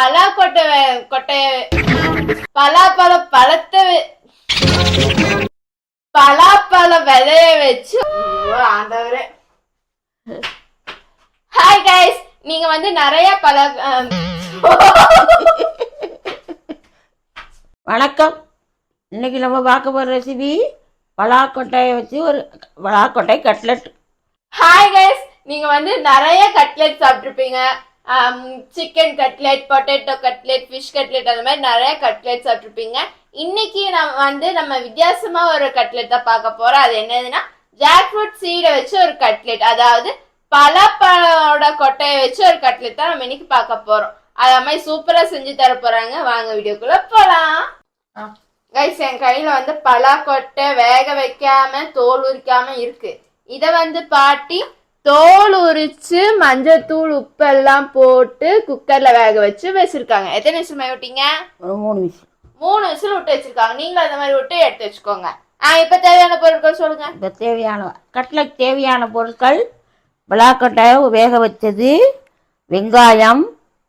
பலா கொட்டை கொட்டைய பலாப்பழ பழத்தை பலாப்பழ விதைய வச்சு ஆண்டவரே. ஹாய் கைஸ் நீங்க வந்து நிறைய பல வணக்கம். இன்னைக்கு நம்ம பார்க்க போகிற ரெசிபி பலாக்கொட்டையை வச்சு ஒரு பலாக்கொட்டை கட்லெட் ஹாய் கைஸ் நீங்க வந்து நிறைய cutlet சாப்பிட்ருப்பீங்க chicken cutlet potato cutlet fish cutlet அந்த மாதிரி நிறைய கட்லெட் சாப்பிட்ருப்பீங்க இன்னைக்கு நம்ம வந்து நம்ம வித்தியாசமா ஒரு கட்லெட் தான் பார்க்க போறோம். அது என்னதுன்னா ஜாக் ஃப்ரூட் சீடை வச்சு ஒரு கட்லெட் அதாவது பலாப்பழோட கொட்டையை வச்சு ஒரு கட்லெட் தான் நம்ம இன்னைக்கு பார்க்க போறோம். அத மாதிரி சூப்பரா செஞ்சு தர போறாங்க. வாங்க வீடியோக்குள்ள போலாம். கைஸ் என் கையில வந்து பலாக்கொட்டை வேக வைக்காம தோல் உரிக்காம இருக்கு. இத வந்து பாட்டி தோல் உரிச்சு மஞ்சத்தூள் உப்பு எல்லாம் போட்டு குக்கர்ல வேக வச்சு வச்சிருக்காங்க. எத்தனை விசில் மாதிரி விட்டீங்க? ஒரு மூணு விசில். மூணு விசில் விட்டு வச்சிருக்காங்க. நீங்களும் அந்த மாதிரி விட்டு எடுத்து வச்சுக்கோங்க. ஆ இப்ப தேவையான பொருட்கள் சொல்லுங்க. இப்போ தேவையான கட்லெட் தேவையான பொருட்கள் பலாக்கொட்டையை வேக வச்சது வெங்காயம்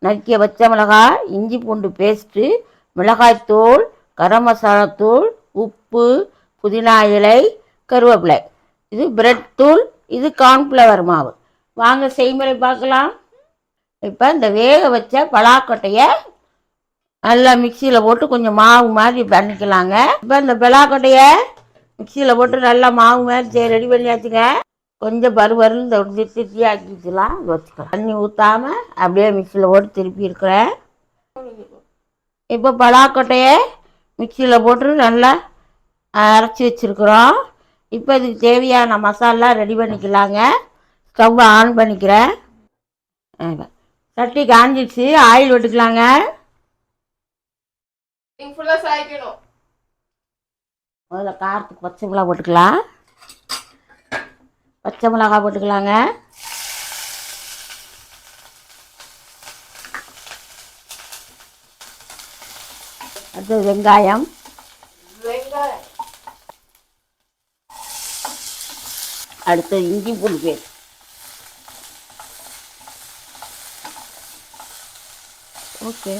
நறுக்கிய பச்சை மிளகாய் இஞ்சி பூண்டு பேஸ்ட்டு மிளகாய்த்தூள் கரம் மசாலா தூள் உப்பு புதினா இலை கருவேப்பிலை. இது பிரெட் தூள் இது கார்ன்ஃப்ளவர் மாவு. வாங்க செய்முறை பார்க்கலாம். இப்போ இந்த வேக வச்ச பலாக்கொட்டையை நல்லா மிக்சியில் போட்டு கொஞ்சம் மாவு மாதிரி பண்ணிக்கலாங்க. இப்போ இந்த பலாக்கொட்டையை மிக்சியில் போட்டு நல்லா மாவு மாதிரி ரெடி பண்ணியாச்சுங்க. கொஞ்சம் பருபருன்னு இந்த ஒரு திட்டி வச்சுக்கலாம். தண்ணி ஊற்றாமல் அப்படியே மிக்சியில் போட்டு திருப்பி இருக்கிறேன். இப்போ பலாக்கொட்டையை மிக்சியில் போட்டு நல்லா அரைச்சி வச்சுருக்குறோம். இப்போ இதுக்கு தேவையான மசாலா ரெடி பண்ணிக்கலாங்க. ஸ்டவ் ஆன் பண்ணிக்கிறேன். சட்டி காஞ்சிடுச்சு ஆயில் விட்டுக்கலாங்க முதல்ல காரத்துக்கு பச்சை மிளகா போட்டுக்கலாம். பச்சை மிளகா போட்டுக்கலாங்க. அடுத்து வெங்காயம் வெங்காயம். அடுத்து இஞ்சி பூண்டு பேஸ்ட். ஓகே.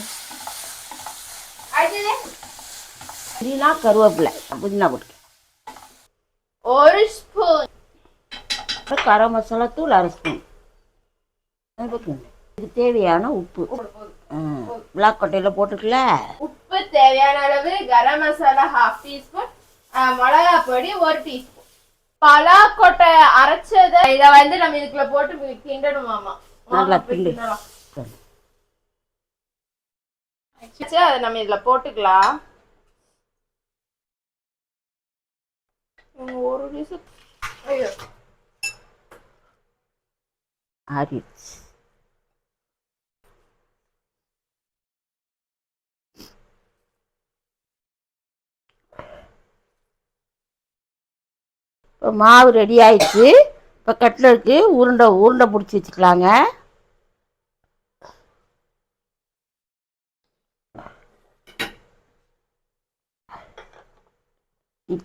புதினா கருவேப்பிலை புதினா போட்டுக்கலாம் ஒரு ஸ்பூன். கரம் மசாலா தூள் அரை ஸ்பூன். இதுக்கு தேவையான உப்பு. பிளாக் கொட்டையில் போட்டுக்கல? உப்பு தேவையான அளவு கரம் மசாலா ஹாஃப் டீஸ்பூன் மிளகா பொடி ஒரு டீஸ்பூன் பலாக்கொட்டை அரைச்சத இத வந்து நம்ம இதுக்குள்ள போட்டு கிண்டணுமாமா நல்லா கிண்டு. அதை நம்ம இதுல போட்டுக்கலாம். ஒரு நிமிஷம் ஐயோ. மாவு ரெடி ஆயிடுச்சு. இப்போ கட்லருக்கு உருண்டை உருண்டை பிடிச்சி வச்சுக்கலாங்க.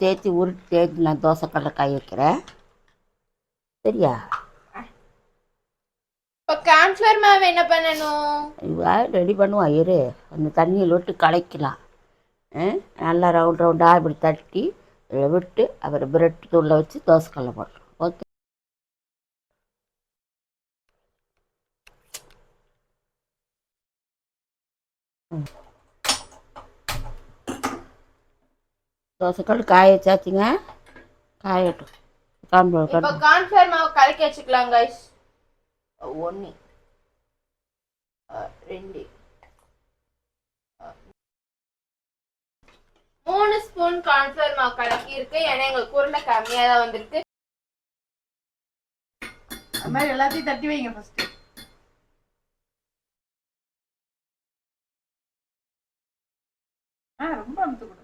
தேய்ச்சி உருட்டி தேய்ச்சி நான் தோசை கடலை காய வைக்கிறேன். சரியா? இப்ப கார்ன்ஃபிளவர் மாவு என்ன பண்ணணும்? இவா ரெடி பண்ணுவான் இரு. அந்த தண்ணியில் விட்டு கலக்கலாம். நல்லா ரவுண்ட் ரவுண்டாக இப்படி தட்டி இதில் விட்டு அப்புறம் பிரெட் தூளில் வச்சு தோசைக்கல்ல போட்டுரும் ஓகே. தோசைக்கல் காய வச்சாச்சுங்க. காயட்டும். காம்பு இப்ப கார்ன்ஃபிளவர் மாவு கலக்கி வச்சுக்கலாம் கைஸ் ஒன்னு ரெண்டு. மூணு ஸ்பூன் கார்ன்ஃபிளவர் மாவு கலக்கி இருக்கு ஏன்னா எங்களுக்கு உருண்டை கம்மியா தான் வந்திருக்கு. அது மாதிரி எல்லாத்தையும் தட்டி வைங்க ஃபர்ஸ்ட் ஆ ரொம்ப அமுத்து கொடு.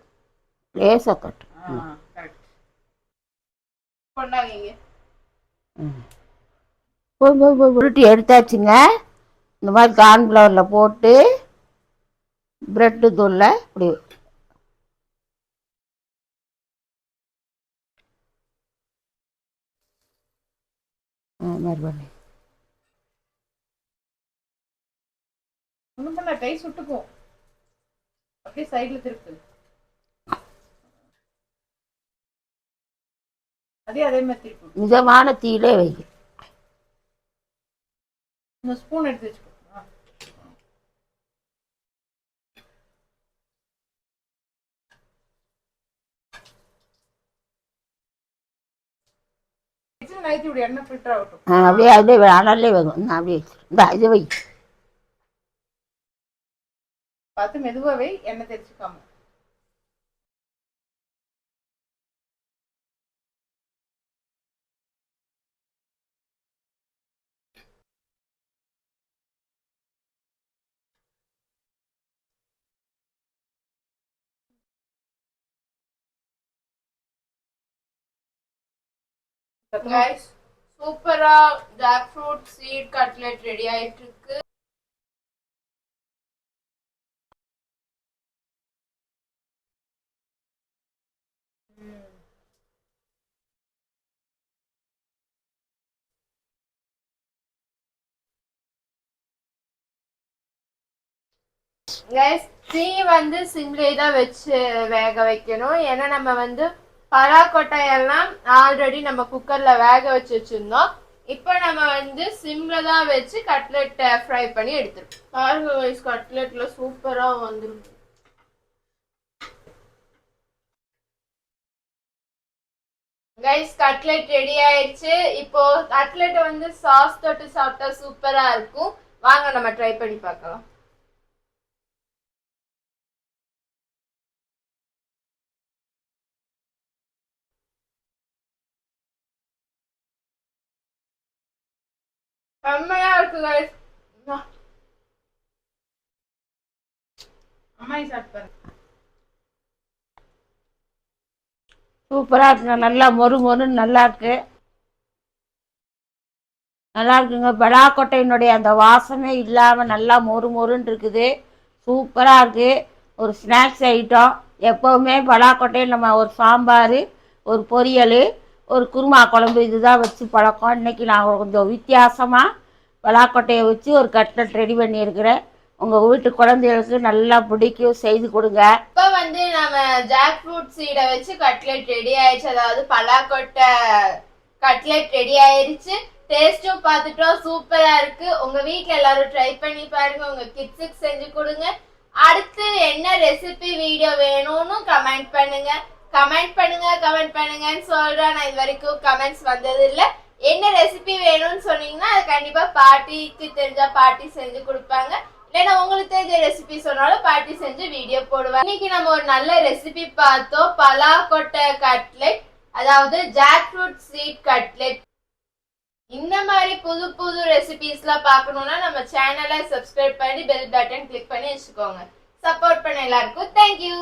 லேசாக தட்டு ஆ கரெக்ட் கொண்டாங்க இங்க. போய் போய் போய் உருட்டி எடுத்தாச்சுங்க. இந்த மாதிரி கார்ன்ஃப்ளவரில் போட்டு ப்ரெட்டு தூளில் இப்படி ஆ, மாதிரி பண்ணி கை சுட்டுக்கும் அப்படியே சைடுல திருப்பு. அதே அதே மாதிரி திருப்பு. மிதமான தீயிலே வை. இந்த ஸ்பூன் எடுத்து வச்சுக்கோ. ஆ. அப்படியே அப்படியே அனல்லே வைக்கும் நான் அப்படியே. இந்தா இதை வை பார்த்து மெதுவா வை எண்ணெய் தெரிச்சுக்காம கைஸ் சூப்பரா jackfruit seed cutlet ready ஆயிட்டு இருக்கு கைஸ் தீ வந்து சிம்லே தான் வச்சு வேக வைக்கணும். ஏன்னா நம்ம வந்து பலாக்கொட்டையெல்லாம் ஆல்ரெடி நம்ம குக்கர்ல வேக வச்சு வச்சிருந்தோம். இப்போ நம்ம வந்து சிம்ல தான் வச்சு கட்லெட்டை ஃப்ரை பண்ணி எடுத்துருக்கோம். பாருங்க வைஸ் கட்லெட்ல சூப்பரா வந்துடும் கைஸ் கட்லெட் ரெடி ஆயிடுச்சு இப்போ கட்லெட் வந்து சாஸ் தொட்டு சாப்பிட்டா சூப்பரா இருக்கும். வாங்க நம்ம ட்ரை பண்ணி பார்க்கலாம். செம்மையா இருக்கு கைஸ் அம்மாயி சாப்பிட்டு சூப்பராக இருக்குங்க. நல்லா மொறு மொறுன்னு நல்லா இருக்கு. நல்லா இருக்குங்க. பலாக்கொட்டையினுடைய அந்த வாசமே இல்லாமல் நல்லா மொறு மொறுன்னு இருக்குது. சூப்பராக இருக்குது ஒரு ஸ்நாக்ஸ் ஐட்டம். எப்போவுமே பலாக்கொட்டையில் நம்ம ஒரு சாம்பார் ஒரு பொரியல் ஒரு குருமா குழம்பு இதுதான் வச்சு பழக்கம். இன்றைக்கி நான் கொஞ்சம் வித்தியாசமாக பலாக்கொட்டையை வச்சு ஒரு கட்லெட் ரெடி பண்ணியிருக்கிறேன். உங்கள் வீட்டு குழந்தைகளுக்கு நல்லா பிடிக்கும் செய்து கொடுங்க. இப்போ வந்து நம்ம ஜாக் ஃப்ரூட் சீடை வச்சு கட்லெட் ரெடி ஆயிடுச்சு. அதாவது பலாக்கொட்டை கட்லெட் ரெடி ஆயிடுச்சு டேஸ்ட்டும் பார்த்துட்டோம். சூப்பராக இருக்கு. உங்கள் வீட்டில் எல்லாரும் ட்ரை பண்ணி பாருங்க. உங்கள் கிட்ஸுக்கு செஞ்சு கொடுங்க. அடுத்து என்ன ரெசிபி வீடியோ வேணும்னு கமெண்ட் பண்ணுங்க. கமெண்ட் பண்ணுங்க கமெண்ட் பண்ணுங்கன்னு சொல்றேன். நான் இது வரைக்கும் கமெண்ட்ஸ் வந்தது இல்ல என்ன ரெசிபி வேணும்னு சொன்னீங்கன்னா அது கண்டிப்பா பாட்டிக்கு தெரிஞ்சா பாட்டி செஞ்சு கொடுப்பாங்க. இல்லைன்னா உங்களுக்கு தெரிஞ்ச ரெசிபி சொன்னாலும் பாட்டி செஞ்சு வீடியோ போடுவாங்க. இன்னைக்கு நம்ம ஒரு நல்ல ரெசிபி பார்த்தோம். பலா கொட்டை கட்லெட் அதாவது ஜாக் ஃப்ரூட் ஸ்வீட் கட்லெட் இந்த மாதிரி புது புது ரெசிபிஸ்லாம் பார்க்கணும்னா நம்ம சேனலை சப்ஸ்கிரைப் பண்ணி பெல் பட்டன் கிளிக் பண்ணி வச்சுக்கோங்க. சப்போர்ட் பண்ண எல்லாருக்கும் தேங்க்யூ